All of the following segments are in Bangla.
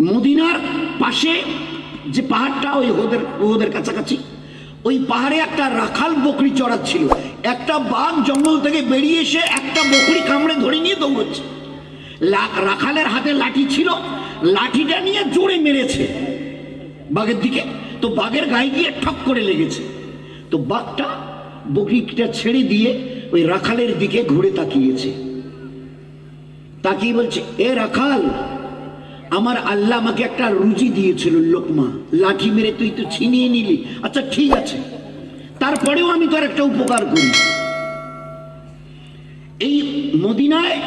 মদিনার পাশে যে পাহাড়টা, ওই ওদের ওদের কাছাকাছি, ওই পাহাড়ে একটা রাখাল বকরি চড়াচ্ছিল। একটা বাঘ জঙ্গল থেকে বেরিয়ে এসে একটা বকরি কামড়ে ধরে নিয়ে দৌড়চ্ছে। রাখালের হাতে লাঠি ছিল, লাঠিটা নিয়ে জোরে মেরেছে বাঘের দিকে। তো বাঘের গায়ে গিয়ে ঠক করে লেগেছে। তো বাঘটা বকরিটা ছেড়ে দিয়ে ওই রাখালের দিকে ঘুরে তাকিয়েছে। তাকিয়ে বলছে, এ রাখাল আমার আল্লাহ আমাকে একটা রুজি দিয়েছিল, লোকমা। লাঠি মেরে তুই তো ছিনিয়ে নিলি। আচ্ছা ঠিক আছে। তারপরেও আমি তোর একটা উপকার করি। এই মদিনায়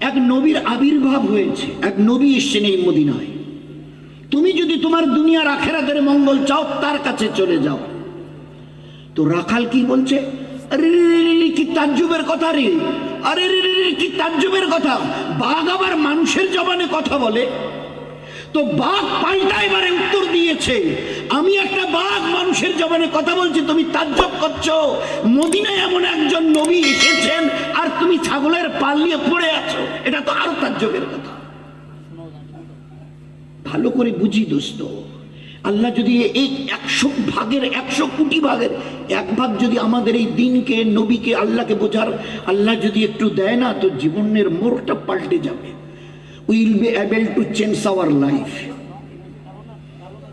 এক নবীর আবির্ভাব হয়েছে। এক নবী এসছেন এই মদিনায়। তুমি যদি তোমার দুনিয়ার আখেরাতের মঙ্গল চাও, তার কাছে চলে যাও। তো রাখাল কি বলছে? কি কথা আরে রে কি কথা? বাঘ আবার মানুষের জবানে কথা বলে। তো বাঘ এবারে উত্তর আমি একটা বাঘ মানুষের জবানে কথা বলছি, তুমি তাজ্জব করছ। মদিনায় এমন একজন নবী এসেছেন, আর তুমি ছাগলের পাল নিয়ে পড়ে আছো। এটা তো আরও তাজ্জবের কথা। ভালো করে বুঝি, দোস্ত। আল্লাহ যদি এই একশো ভাগের একশো কোটি ভাগের এক ভাগ যদি আমাদের এই দিনকে, নবীকে, আল্লাহকে বোঝার, আল্লাহ যদি একটু দেয় না, তো জীবনের মোড়টা পাল্টে যাবে। Will be able to change our life.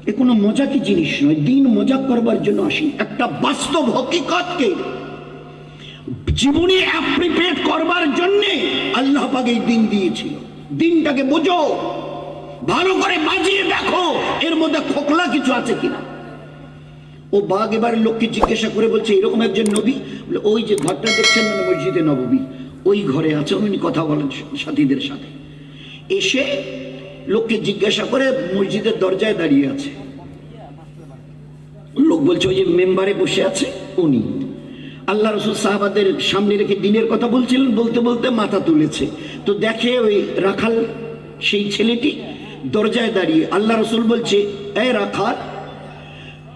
এ কোনো মজাকি জিনিস নয়। দিন মজা করবার জন্য আসি। একটা বাস্তব হকিকতকে জীবনে অ্যাপ্রিপেট করবার জন্যে আল্লাহ পাক এই দিন দিয়েছিল। দিনটাকে বোঝো। ভালো করে বাজিয়ে দেখো, এর মধ্যে খোকলা কিছু আছে কিনা। ও বাঘ এবার লোককে জিজ্ঞাসা করে বলছে, এরকম একজন নবী? ওই যে ঘরটা দেখছেন মানে মসজিদে নববী ওই ঘরে আছে, উনি কথা বলেন সাথীদের সাথে। এসে লোককে জিজ্ঞাসা করে মসজিদের দরজায় দাঁড়িয়ে আছে। লোক বলছে, ওই যে মেম্বারে বসে আছে উনি। আল্লাহ রসুল সাহাবাদের সামনে রেখে দিনের কথা বলছিলেন, বলতে বলতে মাথা তুলেছে। তো দেখে ওই রাখাল, সেই ছেলেটি দরজায় দাঁড়িয়ে আল্লাহ রসুল বলছে এ রাখাল,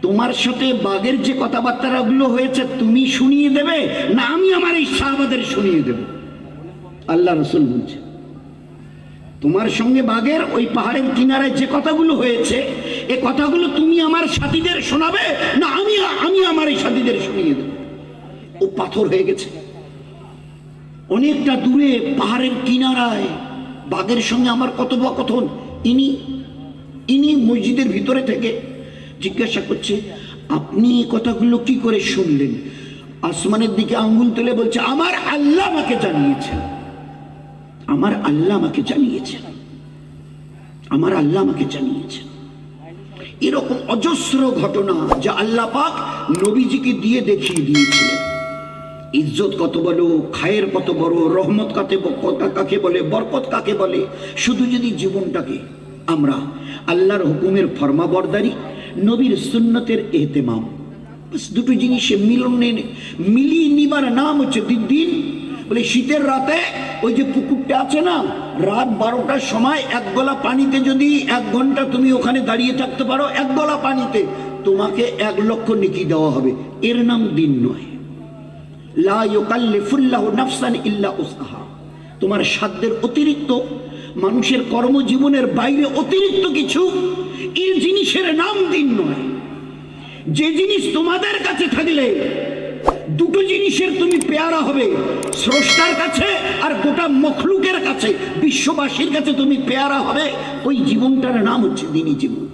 তোমার সাথে বাঘের যে কথাবার্তাগুলো হয়েছে তুমি শুনিয়ে দেবে না আমি আমার এই শাহবাদের শুনিয়ে দেব? আল্লাহ রসুল বলছে, তোমার সঙ্গে বাঘের ওই পাহাড়ের কিনারায় যে কথাগুলো হয়েছে, এ কথাগুলো তুমি আমার সাথীদের শোনাবে না আমি আমি আমার এই সাথীদের শুনিয়ে দেব? ও পাথর হয়ে গেছে। অনেকটা দূরে পাহাড়ের কিনারায় বাঘের সঙ্গে আমার কথোপকথন ইনি ইনি মসজিদের ভিতরে থেকে জিজ্ঞাসা করছে, আপনি এই কথাগুলো কি করে শুনলেন? আসমানের দিকে আঙ্গুল তুলে বলছে, আমার আল্লাহ আমাকে জানিয়েছেন। আমার আল্লাহ আমাকে জানিয়েছেন। আমার আল্লাহ আমাকে জানিয়েছেন। এরকম অজস্র ঘটনা যা আল্লাহ পাক নবীজিকে দিয়ে দেখিয়ে দিয়েছিলেন। ইজ্জত কত বড় খায়ের কত বড়, রহমত কাকে কাকে বলে, বরকত কাকে বলে? শুধু যদি জীবনটাকে আমরা আল্লাহর হুকুমের ফরমাবরদারি, নবীর সুন্নতের এহতেমাম দুটো জিনিসে মিলনে মিলিয়ে নিবার নাম হচ্ছে দিন দিন। বলে শীতের রাতে ওই যে পুকুরটা আছে না, রাত বারোটার সময় এক গলা পানিতে যদি এক ঘণ্টা তুমি ওখানে দাঁড়িয়ে থাকতে পারো, এক গলা পানিতে, তোমাকে এক লক্ষ নেকি দেওয়া হবে। এর নাম দিন নয়। তোমার সাধ্যের অতিরিক্ত, মানুষের কর্মজীবনের বাইরে অতিরিক্ত কিছু এই জিনিসের নাম দিন নয়। যে জিনিস তোমাদের কাছে থাকলে, দুটো জিনিসের তুমি পেয়ারা হবে, স্রষ্টার কাছে আর গোটা মখলুকের কাছে, বিশ্ববাসীর কাছে তুমি পেয়ারা হবে, ওই জীবনটার নাম হচ্ছে দিনী জীবন।